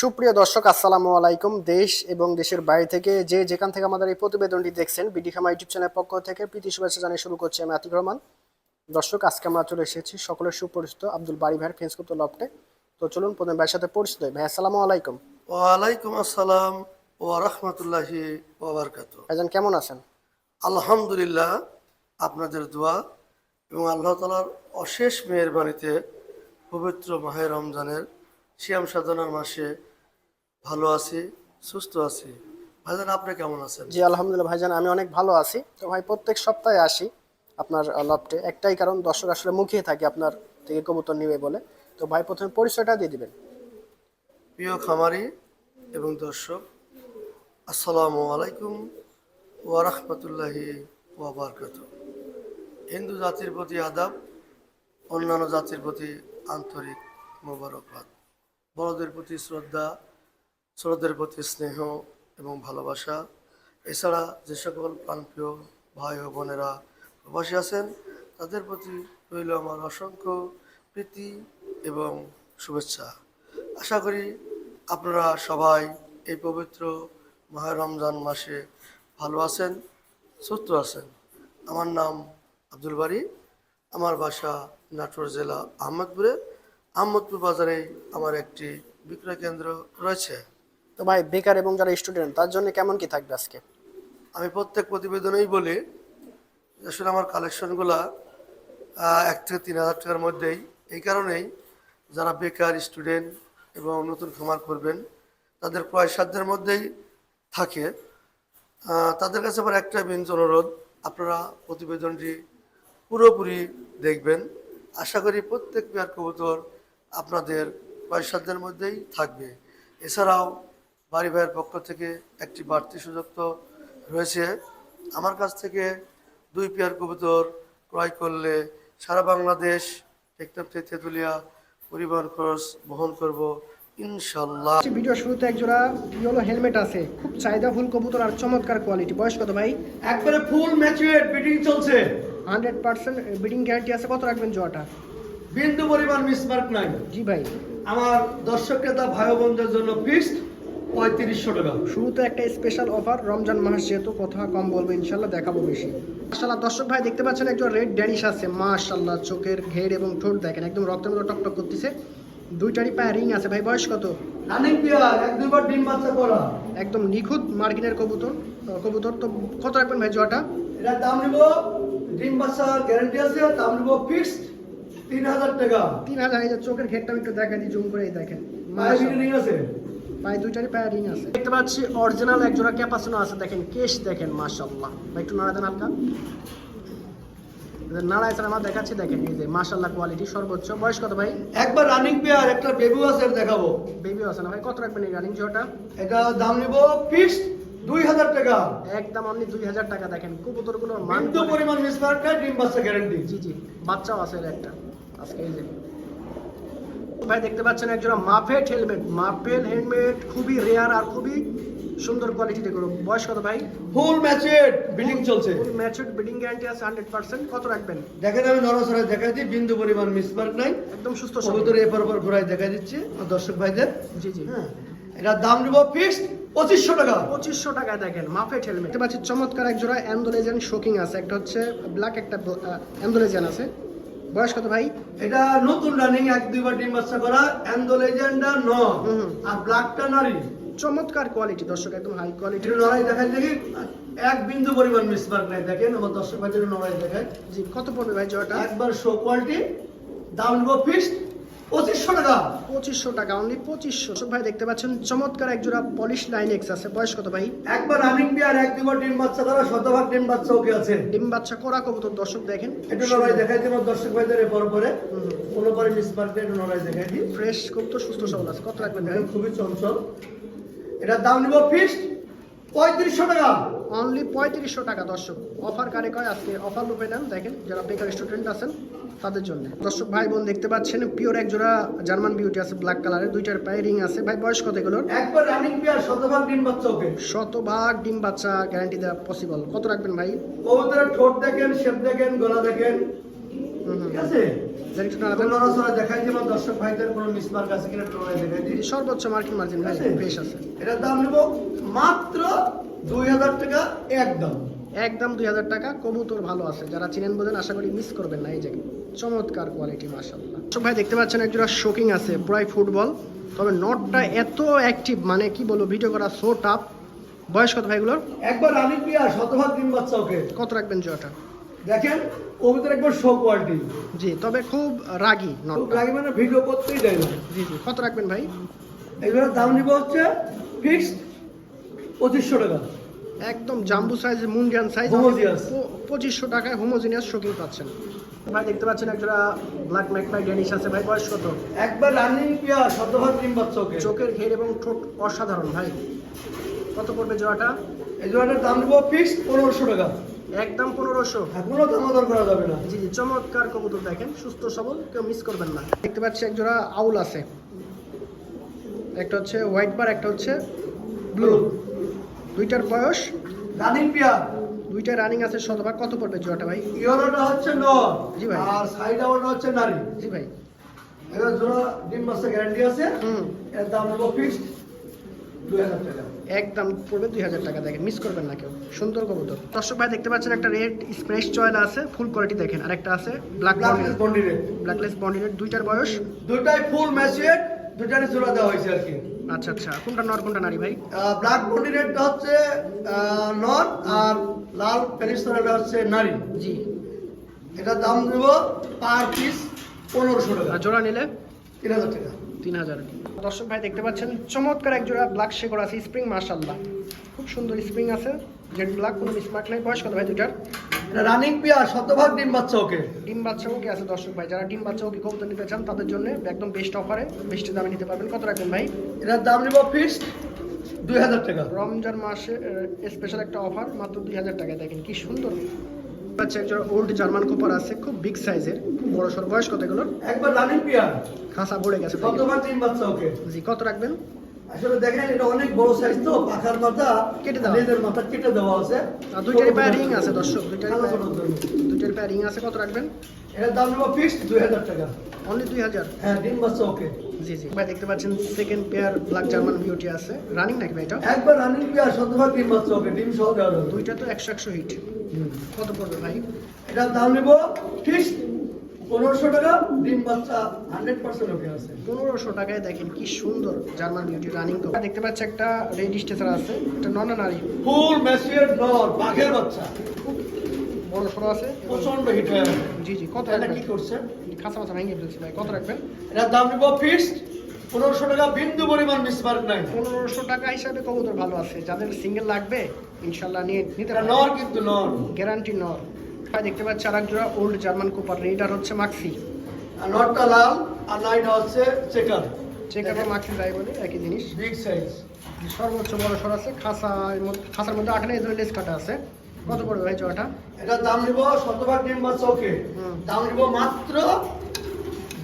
সুপ্রিয় দর্শক আসসালামু আলাইকুম। দেশ এবং দেশের বাইরে থেকে যে যেখান থেকে আমাদের এই প্রতিবেদনটি দেখছেন বিডি খামা ইউটিউব চ্যানেল পক্ষ থেকে প্রীতি শুভেচ্ছা জানিয়ে শুরু করছি আমি আতিক রহমান। দর্শক আজকে আমরা চলে এসেছি সকলের সুপরিচিত আব্দুল বাড়ি ভাইয়ের ফেন্সকুপ্ত লফটে। তো চলুন প্রথমে ভাইয়ের সাথে পরিচিত ভাই আসসালামু আলাইকুম। ওয়ালাইকুম আসসালাম ও রহমতুল্লাহি ওবরকাত ভাইজান কেমন আছেন? আলহামদুলিল্লাহ আপনাদের দোয়া এবং আল্লাহ তালার অশেষ মেহরবানিতে পবিত্র মাহে রমজানের শিয়াম সাধনার মাসে ভালো আছি সুস্থ আছি। ভাইজান আপনি কেমন আছেন? জি আলহামদুলিল্লাহ ভাইজান আমি অনেক ভালো আছি। তো ভাই প্রত্যেক সপ্তাহে আসি আপনার লফটে। একটাই কারণ দর্শক আসলে মুখিয়ে থাকে আপনার থেকে কবুতর নিবে বলে। তো ভাই প্রথমে পরিচয়টা দিয়ে দিবেন। প্রিয় খামারি এবং দর্শক আসসালামু আলাইকুম ওয়া রাহমাতুল্লাহি ওয়া বারাকাতুহু। হিন্দু জাতির প্রতি আদাব অন্যান্য জাতির প্রতি আন্তরিক মোবারকবাদ। বড়দের প্রতি শ্রদ্ধা ছোটদের প্রতি স্নেহ এবং ভালোবাসা। এছাড়া যে সকল প্রাণপ্রিয় ভাই ও বোনেরা প্রবাসী আছেন, তাদের প্রতি রইল আমার অসংখ্য প্রীতি এবং শুভেচ্ছা। আশা করি আপনারা সবাই এই পবিত্র মাহে রমজান মাসে ভালো আছেন, সুস্থ আছেন। আমার নাম আব্দুল বাড়ি আমার বাসা নাটোর জেলা আহমেদপুরে। আহমদপুর বাজারে আমার একটি বিক্রয় কেন্দ্র রয়েছে। তো ভাই, বেকার এবং যারা স্টুডেন্ট তার জন্য কেমন কি থাকবে আজকে? আমি প্রত্যেক প্রতিবেদনেই বলি, আসলে আমার কালেকশনগুলা এক থেকে তিন হাজার টাকার মধ্যেই। এই কারণেই যারা বেকার স্টুডেন্ট এবং নতুন খামার করবেন, তাদের ক্রয় সাধ্যের মধ্যেই থাকে। তাদের কাছে আমার একটা বিঞ্জ অনুরোধ, আপনারা প্রতিবেদনটি পুরোপুরি দেখবেন। আশা করি প্রত্যেক পেয়ার কবুতর আপনাদের ক্রয় সাধ্যের মধ্যেই থাকবে। এছাড়াও বাড়ি ভাইয়ের পক্ষ থেকে একটি বাড়তি সুযোগ তো রয়েছে। আমার কাছ থেকে দুই পেয়ার কবুতর ক্রয় করলে সারা বাংলাদেশ টেকনাফ থেকে তেঁতুলিয়া পরিবহন খরচ বহন করব ইনশাল্লাহ। ভিডিও শুরুতে এক জোড়া ইয়েলো হেলমেট আছে। খুব চাহিদা ফুল কবুতর আর চমৎকার কোয়ালিটি বয়স কত ভাই? একবারে ফুল ম্যাচুয়েট বিডিং চলছে। হান্ড্রেড পার্সেন্ট বিডিং গ্যারান্টি আছে। কত রাখবেন জোয়াটা বিন্দু পরিমাণ মিসমার্ক নাই। জি ভাই। আমার দর্শক ক্রেতা ভাই বোনদের জন্য ফিক্সড পঁয়ত্রিশশো টাকা। শুরুতে একটা স্পেশাল অফার রমজান মাস যেহেতু কথা কম বলব ইনশাল্লাহ দেখাবো বেশি। মাশাল্লাহ দর্শক ভাই দেখতে পাচ্ছেন একজন রেড ড্যানিশ আছে মাশাল্লাহ চোখের ঘের এবং ঠোঁট দেখেন একদম রক্তের মতো টকটক করতেছে। দুইটারই পায়ে রিং আছে। ভাই বয়স কত? রানিং পেয়ার এক দুবার ডিম বাচ্চা করা একদম নিখুঁত মার্কিনের কবুতর। কবুতর তো কত রাখবেন ভাই জোয়াটা? এটার দাম নিব ডিম বাচ্চা গ্যারান্টি আছে দাম নিব ফিক্সড তিন হাজার টাকা। তিন হাজার এই যে চোখের ঘেরটা একটু দেখা দিই জুম করে দেখেন। মাশাআল্লাহ। রিং আছে। পায়ে দুইটারই পায়ে রিং আছে। দেখতে পাচ্ছি অরিজিনাল এক জোড়া ক্যাপাসিনো আছে দেখেন কেশ দেখেন মাশাল্লাহ ভাই একটু নাড়া দেন হালকা। নাড়ায় স্যার আমার দেখাচ্ছি দেখেন এই যে মাশাল্লাহ কোয়ালিটি সর্বোচ্চ। বয়স কত ভাই? একবার রানিং পেয়ার একটা বেবু আছে দেখাবো। বেবি আছে না ভাই কত রাখবেন এই রানিং জোড়াটা? এটা দাম নিব ফিক্সড দুই হাজার টাকা। একদম অনলি দুই হাজার টাকা দেখেন কবুতরগুলোর মান বিন্দু পরিমাণ নাই ডিম বাচ্চা গ্যারান্টি জি জি বাচ্চাও আছে এর একটা। আজকে এই যে ভাই দেখতে পাচ্ছেন একজোড়া মাফেট হেলমেট মাফেল হেলমেট খুবই রেয়ার আর খুবই সুন্দর কোয়ালিটি দেখুন বয়স কত ভাই? ফুল ম্যাচুয়েট বিল্ডিং চলছে। ফুল ম্যাচুড বিডিং গ্যারান্টি আছে হান্ড্রেড পার্সেন্ট কত রাখবেন? দেখেন আমি নরসরাই দেখাই দিই বিন্দু পরিমাণ মিসমার্ক নাই। একদম সুস্থ সবল। কবুতর এরপর পর ঘুরাই দেখাই দিচ্ছি দর্শক ভাইদের। জি জি। হ্যাঁ এটা দাম নিব ফিক্সড পঁচিশশো টাকা। পঁচিশশো টাকায় দেখেন মাফেট হেলমেট দেখতে পাচ্ছি চমৎকার এক জোড়া অ্যান্ডোলেজিয়ান শোকিং আছে। একটা হচ্ছে ব্ল্যাক একটা অ্যান্ডোলেজিয়ান আছে। বয়স কত ভাই? এটা নতুন রানিং এক দুইবার ডিম বাচ্চা করা অ্যান্ডোলেজেন্ডা ন। আর ব্ল্যাকটা নারী। চমৎকার কোয়ালিটি দর্শক একদম হাই কোয়ালিটি লড়াই দেখাই দেখি। এক বিন্দু পরিমাণ মিসমার্ক নাই দেখেন। আমার দর্শক ভাইদের লড়াই দেখায় জি কত পড়বে ভাই জয়টা? একবার শো কোয়ালিটি দাম নেব ফিক্সড পঁচিশশো টাকা। পঁচিশশো টাকা অনলি পঁচিশশো। ভাই দেখতে পাচ্ছেন চমৎকার এক জোড়া পলিশ লাইন এক্স আছে। বয়স কত ভাই? একবার পেয়ার এক দুবার ডিম বাচ্চা করা শতভাগ ডিম বাচ্চা ওকে আছে। ডিম বাচ্চা করা কবুতর দর্শক দেখেন। লড়াই দেখাই দিই দর্শক ভাইদের এরপর পরে। কোনো পরে লড়াই দেখাই দিই। ফ্রেশ কবুতর সুস্থ সবল আছে। কত রাখবেন ভাই? খুবই চঞ্চল। দাম নিব ফিক্সড পঁয়ত্রিশশো টাকা। অনলি পঁয়ত্রিশশো টাকা দর্শক। অফার কারে কয়? আজকে অফার রূপে নেন। দেখেন যারা বেকার স্টুডেন্ট আছেন তাদের জন্য। দর্শক ভাই বোন দেখতে পাচ্ছেন পিওর এক জোড়া জার্মান বিউটি আছে ব্ল্যাক কালারের দুইটার পায়ে রিং আছে। ভাই বয়স কত এগুলোর? একবার রানিং পেয়ার শতভাগ ডিম বাচ্চা ওকে। শতভাগ ডিম বাচ্চা গ্যারান্টি দেওয়া পসিবল কত রাখবেন ভাই? কবুতরের ঠোঁট দেখেন শেপ দেখেন গলা দেখেন। সর্বোচ্চ মার্কিন মার্জিন ভাই বেশ আছে। এটার দাম নেব মাত্র দুই হাজার টাকা একদম। একদম দুই হাজার টাকা কবুতর ভালো আছে। যারা চিনেন বোঝেন আশা করি মিস করবেন না। এই যে চমৎকার কোয়ালিটি মাশাল্লাহ সব ভাই দেখতে পাচ্ছেন একজোড়া শোকিং আছে পুরাই ফুটবল তবে নটটা এত অ্যাক্টিভ মানে কি বলব ভিডিও করা সো টাফ বয়স কত ভাইগুলোর একবার আমি পিয়া শতভাগ ডিম বাচ্চা ওকে। কত রাখবেন জোয়াটা দেখেন কবিতার একবার শো কোয়ালিটি জি তবে খুব রাগী নটটা লাগে মানে ভিডিও করতেই দেয় না। জি জি কত রাখবেন ভাই? এগুলোর দাম নিব হচ্ছে ফিক্সড পঁচিশশো টাকা। একদম জাম্বু সাইজ মুন্ডিয়ান সাইজ পঁচিশশো টাকায় হোমোজিনিয়াস শোকিং পাচ্ছেন। ভাই দেখতে পাচ্ছেন একজোড়া ব্ল্যাক ম্যাকপাই ডেনিশ আছে। ভাই বয়স কত? একবার রানিং পিয়া শতভাগ ডিম বাচ্চা ওকে চোখের ঘের এবং ঠোঁট অসাধারণ ভাই। কত পড়বে জোয়াটা এই জোড়াটার দাম নিব ফিক্সড পনেরোশো টাকা। একদম পনেরোশো। এখনও দামাদর করা যাবে না। জি জি চমৎকার কবুতর দেখেন সুস্থ সবল কেউ মিস করবেন না। দেখতে পাচ্ছি একজোড়া আউল আছে। একটা হচ্ছে হোয়াইট বার একটা হচ্ছে ব্লু দুইটার বয়স? রানিং পিয়া দুইটা রানিং আছে শতভাগ। কত পড়বে জোয়াটা ভাই? ইয়েলোটা হচ্ছে নর জি ভাই। আর সাইড আউটটা হচ্ছে নারী। জি ভাই। এবার জোড়া ডিম বাচ্চা গ্যারান্টি আছে। হুম। এর দাম নেব ফিক্সড দুই হাজার টাকা। একদম পড়বে দুই হাজার টাকা দেখেন মিস করবেন না কেউ। সুন্দর কবুতর। দর্শক ভাই দেখতে পাচ্ছেন একটা রেড স্প্রেস চয়লা আছে ফুল কোয়ালিটি দেখেন। আর একটা আছে ব্ল্যাক ব্ল্যাকলেস বন্ডিরে ব্ল্যাকলেস বন্ডিনের দুইটার বয়স। দুটাই ফুল ম্যাচুয়েট দুটারই জোড়া দেওয়া হয়েছে আর কি। আচ্ছা আচ্ছা। কোনটা নর কোনটা নারী ভাই? ব্ল্যাক বন্ডিরেটটা হচ্ছে নর আর লাল প্যালিস্তানটা হচ্ছে নারী। জি। এটার দাম দেব পার পিস পনেরোশো টাকা। জোড়া নিলে? তিন হাজার টাকা। তিন হাজার। দর্শক ভাই দেখতে পাচ্ছেন চমৎকার এক জোড়া ব্ল্যাক শেকর আছে স্প্রিং মার্শাল্লাহ খুব সুন্দর স্প্রিং আছে জেড ব্ল্যাক কোনো মিসমার্ক নাই। বয়স কত ভাই দুইটার। এটা রানিং পিয়া শতভাগ ডিম বাচ্চা ওকে। ডিম বাচ্চা ওকে আছে দর্শক ভাই যারা ডিম বাচ্চা ওকে কবুতর নিতে চান তাদের জন্য একদম বেস্ট অফারে বেস্ট দামে নিতে পারবেন। কত রাখবেন ভাই? এটার দাম নেব ফিক্সড দুই হাজার টাকা। রমজান মাসে স্পেশাল একটা অফার মাত্র দুই হাজার টাকায়। দেখেন কি সুন্দর। আচ্ছা একজন ওল্ড জার্মান কুপার আছে খুব বিগ সাইজের খুব বড় সড় বয়স কত এগুলোর? একবার রানিং পিয়া খাসা পড়ে গেছে। শতভাগ ডিম বাচ্চা ওকে। জি কত রাখবেন? আসলে দেখেন এটা অনেক বড় সাইজ তো পাখার মাথা কেটে দেওয়া। লেজের মাথা কেটে দেওয়া আছে। আর দুইটারই পায়ে রিং আছে দর্শক জন্য। দুইটার পায়ে রিং আছে কত রাখবেন? এটার দাম নেব ফিক্সড দুই হাজার টাকা। অনলি দুই হাজার? হ্যাঁ ডিম বাচ্চা ওকে জি জি। ভাই দেখতে পাচ্ছেন second pair black German beauty আছে। রানিং নাকি ভাই এটা? একবার রানিং পিয়া শতভাগ ডিম বাচ্চা ওকে ডিম সহ দেওয়া দুইটা তো একশো একশো হিট কত পড়বে ভাই? এটার দাম নেব ফিক্সড পনেরোশো টাকা ডিম বাচ্চা হান্ড্রেড পার্সেন্ট ওকে আছে। পনেরোশো টাকায় দেখেন কি সুন্দর জার্মান বিউটি রানিং তো। দেখতে পাচ্ছি একটা রেড স্টেসার আছে এটা নন নারী ফুল ম্যাচিয়ার নর বাঘের বাচ্চা। বড় সড়ো আছে। প্রচণ্ড হিট হয়ে জি জি কত এটা কি করছে? খাসা মাথা ভেঙে ফেলছি ভাই কত রাখবেন? এটার দাম নেব ফিক্সড পনেরোশো টাকা বিন্দু পরিমাণ মিসমার্ক নাই। পনেরোশো টাকা হিসাবে কবুতর ভালো আছে। যাদের সিঙ্গেল লাগবে ইনশাল্লাহ নিয়ে নিতে নর কিন্তু নর। গ্যারান্টি নর। দেখতে পাচ্ছি আর জোড়া ওল্ড জার্মান কুপার রেডার হচ্ছে মাক্সি আর নটটা লাল আর নাইটা হচ্ছে চেকার চেক এবং মাক্সি যাই বলে একই জিনিস। বিগ সাইজ সর্বোচ্চ বড় সর আছে খাসার মধ্যে খাসার মধ্যে আঠানে এই লেস কাটা আছে। কত পড়বে ভাই জোড়াটা? এটার দাম নিব শতভাগ ডিম বাচ্চা ওকে দাম নিব মাত্র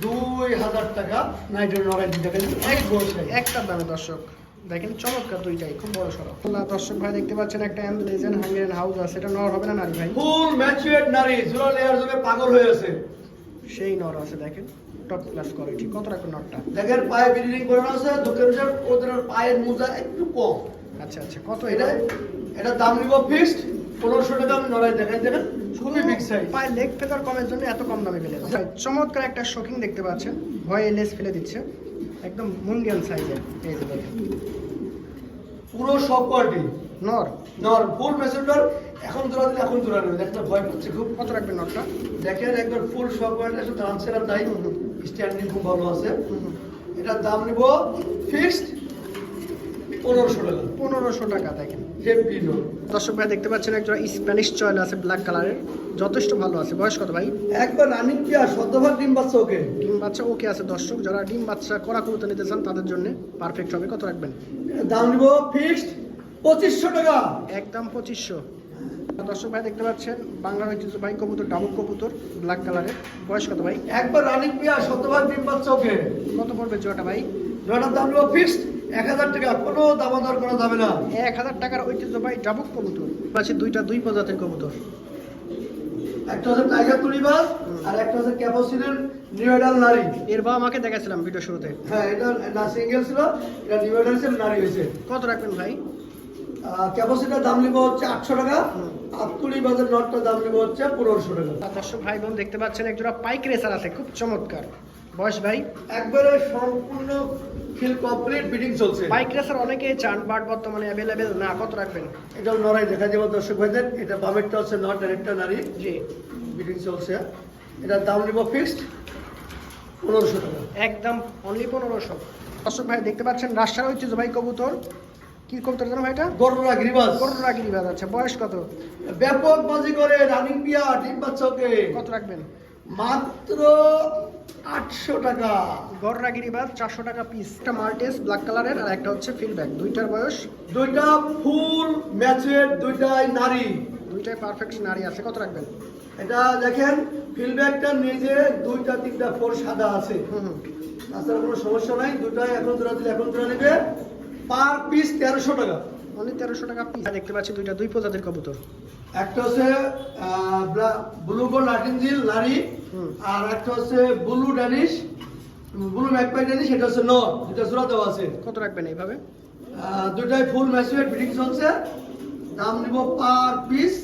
দুই হাজার টাকা। নাইটের নড়াই দিতে এক বড় সাইজ একটার দামে দর্শক। দেখেন চমৎকার দুইটাই খুব বড় আল্লাহ দর্শক ভাই দেখতে পাচ্ছেন একটা অ্যাম্বুলেন্স হাঙ্গেরিয়ান হাউস আছে এটা নর হবে না নারী ভাই? ফুল ম্যাচুয়েট নারী জোড়া লেয়ার জন্য পাগল হয়ে আছে। সেই নর আছে দেখেন টপ ক্লাস কোয়ালিটি কত রাখবেন নরটা? দেখেন পায়ে বিল্ডিং করানো আছে বিষয় ওদের পায়ের মোজা একটু কম। আচ্ছা আচ্ছা কত? এটা এটা দাম নিব ফিক্সড পনেরোশো টাকা আমি নড়াই দেখেন দেখেন খুবই বিগ সাইজ পায়ের লেগ ফেদার কমের জন্য এত কম দামে পেলে চমৎকার একটা শোকিং দেখতে পাচ্ছেন ভয়ে লেস ফেলে দিচ্ছে একদম মুন্ডিয়ান সাইজের এই যে দেখেন। পুরো সব কোয়ালিটি নর। নর ফুল মেসেঞ্জার এখন জোড়া দিলে এখন জোড়া নেবে। দেখতে ভয় পাচ্ছে খুব। কত রাখবে নরটা? দেখেন একবার ফুল সব কোয়ালিটি আছে ডান্সের আর তাই স্ট্যান্ডিং খুব ভালো আছে। এটার দাম নিব ফিক্সড পনেরোশো টাকা। পনেরোশো টাকা দেখেন। দর্শক ভাই দেখতে পাচ্ছেন একজন স্প্যানিশ চয়েল আছে ব্ল্যাক কালারের যথেষ্ট ভালো আছে। বয়স কত ভাই? একবার রানিং কি আর শতভাগ ডিম বাচ্চা ওকে? ডিম বাচ্চা ওকে আছে দর্শক। যারা ডিম বাচ্চা করা করতে নিতে চান তাদের জন্য পারফেক্ট হবে। কত রাখবেন? দাম নিব ফিক্সড পঁচিশশো টাকা। একদম পঁচিশশো। দর্শক ভাই দেখতে পাচ্ছেন বাংলার ঐতিহ্য ভাই কবুতর ডাবুক কবুতর ব্ল্যাক কালারের বয়স কত ভাই? একবার রানিং আর শতভাগ ডিম বাচ্চা ওকে? কত পড়বে জোয়াটা ভাই? জোড়াটার দাম নিব ফিক্সড এক হাজার টাকা কোনো দামাদার করা যাবে না। এক হাজার টাকার ঐতিহ্য ভাই ডাবুক কবুতর। আছে দুইটা দুই প্রজাতির কবুতর। একটা হচ্ছে টাইগার তুলিবাস আর একটা হচ্ছে ক্যাপাসিটির নিউডাল নারী। এর বাবা আমাকে দেখাইছিলাম ভিডিও শুরুতে। হ্যাঁ এটা না সিঙ্গেল ছিল এটা নিউডাল ছিল নারী হয়েছে। কত রাখবেন ভাই? ক্যাপাসিটির দাম নিব হচ্ছে আটশো টাকা আর তুলিবাসের নটটার দাম নিব হচ্ছে পনেরোশো টাকা। আর দর্শক ভাই বোন দেখতে পাচ্ছেন একজোড়া পাইক রেসার আছে খুব চমৎকার। বয়স ভাই? একবারে সম্পূর্ণ ফিল কমপ্লিট বিডিং চলছে। বাইক রেসার অনেকে চান বাট বর্তমানে অ্যাভেলেবেল না কত রাখবেন? এটাও নড়াই দেখা যাবে দর্শক ভাইদের। এটা বামেরটা হচ্ছে নট নারী। জি। বিডিং চলছে। এটার দাম নিব ফিক্সড পনেরোশো টাকা। একদম অনলি পনেরোশো। দর্শক ভাই দেখতে পাচ্ছেন রাজশাহী ঐতিহ্য ভাই কবুতর। কি কবুতর জানো ভাই এটা? গরুরা গ্রিবাস গিরিবাজ আছে। বয়স কত? ব্যাপক বাজি করে রানিং পিয়া ডিম বাচ্চাকে। কত রাখবেন? মাত্র আটশো টাকা। গররা গিরিবাজ চারশো টাকা পিস একটা মাল্টেস ব্ল্যাক কালারের আর একটা হচ্ছে ফিলব্যাক দুইটার বয়স? দুইটা ফুল ম্যাচের দুইটাই নারী। দুইটাই পারফেক্ট নারী আছে। কত রাখবেন? এটা দেখেন ফিলব্যাকটা নিজে দুইটা তিনটা ফোর সাদা আছে। তাছাড়া কোনো সমস্যা নাই দুটাই এখন জোড়া দিলে এখন জোড়া নেবে পার পিস তেরোশো টাকা। অনলি তেরোশো টাকা পিস দেখতে পাচ্ছি দুইটা দুই প্রজাতির কবুতর। একটা হচ্ছে ব্লু গোল্ড নারী হুম। আর একটা হচ্ছে blue Danish blue magpie Danish এটা হচ্ছে নর দুটা জোড়া দেওয়া আছে। কত রাখবেন এইভাবে? দুটাই ফুল ম্যাচুয়ার ফিটিং চলছে। দাম নিব পার পিস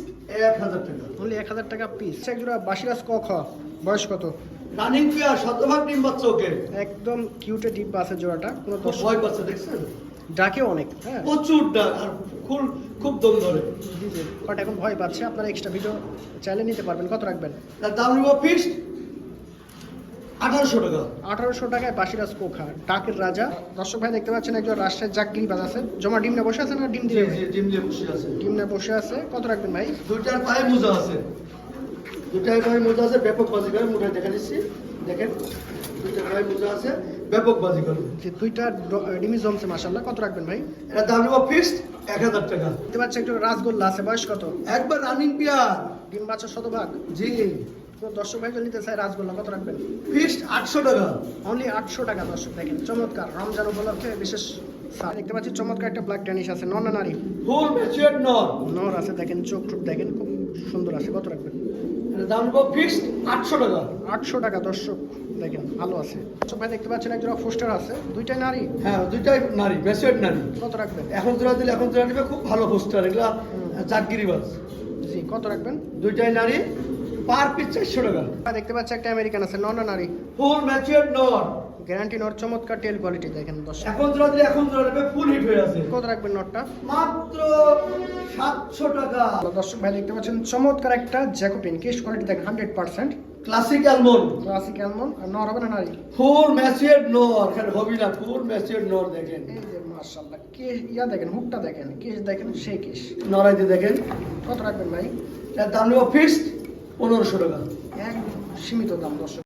এক হাজার টাকা। অনলি এক হাজার টাকা পিস একজোড়া বাসিরাজ ক খ বয়স কত? রানিং পিয়ার শতভাগ ডিম বাচ্চা ওকে একদম কিউটে ডিব্বা আছে জোড়াটা কোনো ভয় পাচ্ছে দেখছেন? ডাকেও অনেক। হ্যাঁ। প্রচুর ডাক আর খুব খুব দম ধরে। জি জি। বাট এখন ভয় পাচ্ছে আপনারা এক্সট্রা ভিডিও চাইলে নিতে পারবেন। কত রাখবেন? তার দাম নিব ফিক্সড আঠারোশো টাকা। আঠারোশো টাকায় বাসিরাজ কোখা ডাকের রাজা। দর্শক ভাই দেখতে পাচ্ছেন একজন রাজশাহীর জাকগিরি বাজ আছে। জমা ডিম না বসে আছে না ডিম দিয়ে? ডিম দিয়ে বসে আছে। ডিম না বসে আছে। কত রাখবেন ভাই? দুইটার পায়ে মোজা আছে। দুইটার পায়ে মোজা আছে ব্যাপক বাজি করে মোটাই দেখা দিচ্ছি। দেখেন দুইটা পায়ে মোজা আছে ব্যাপক বাজি করবে যে দুইটা ডিমি জমছে মাসাল্লাহ কত রাখবেন ভাই? এটা দাম নেব ফিক্সড এক হাজার টাকা। দেখতে পাচ্ছি একটু রাসগোল্লা আছে বয়স কত? একবার রানিং পিয়ার ডিম বাচ্চা শতভাগ। জি। দর্শক ভাই নিতে চাই রাসগোল্লা কত রাখবেন? ফিক্সড আটশো টাকা। অনলি আটশো টাকা দর্শক দেখেন চমৎকার। রমজান উপলক্ষে বিশেষ ছাড়। দেখতে পাচ্ছি চমৎকার একটা ব্ল্যাক ড্যানিশ আছে নন না নারী? ফুল ম্যাচুয়ার নর। নর আছে দেখেন চোখ টুক দেখেন খুব সুন্দর আছে কত রাখবেন? দাম নেব ফিক্সড আটশো টাকা। আটশো টাকা দর্শক দেখেন ভালো আছে। দর্শক ভাই দেখতে পাচ্ছেন একজন পোস্টার আছে দুইটাই নারী? হ্যাঁ দুইটাই নারী ম্যাচুয়ার নারী। কত রাখবেন? এখন জোড়া দিলে এখন জোড়া নেবে খুব ভালো পোস্টার এগুলা জাগগিরি জি কত রাখবেন? দুইটাই নারী পার পিস চারশো টাকা। দেখতে পাচ্ছি একটা আমেরিকান আছে নন নারী? ফুল ম্যাচুয়ার নর। গ্যারান্টি নর চমৎকার টেল কোয়ালিটি দেখেন দর্শক। এখন জোড়া দিলে এখন জোড়া নেবে ফুল হিট হয়ে আছে। কত রাখবেন নটটা? মাত্র সাতশো টাকা। ভালো দর্শক ভাই দেখতে পাচ্ছেন চমৎকার একটা জ্যাকোপিন কেস কোয়ালিটি দেখেন hundred percent classic almond classic almond আর নর হবে না নারী? ফুল ম্যাচুয়ার নর এখানে হবি না ফুল ম্যাচুয়ার নর দেখেন। এই যে কে ইয়া দেখেন হুকটা দেখেন কেস দেখেন সেই কেস নরাইতে দেখেন। কত রাখবেন ভাই? এর দাম নেব ফিক্সড পনেরোশো টাকা। এক সীমিত দাম দর্শক।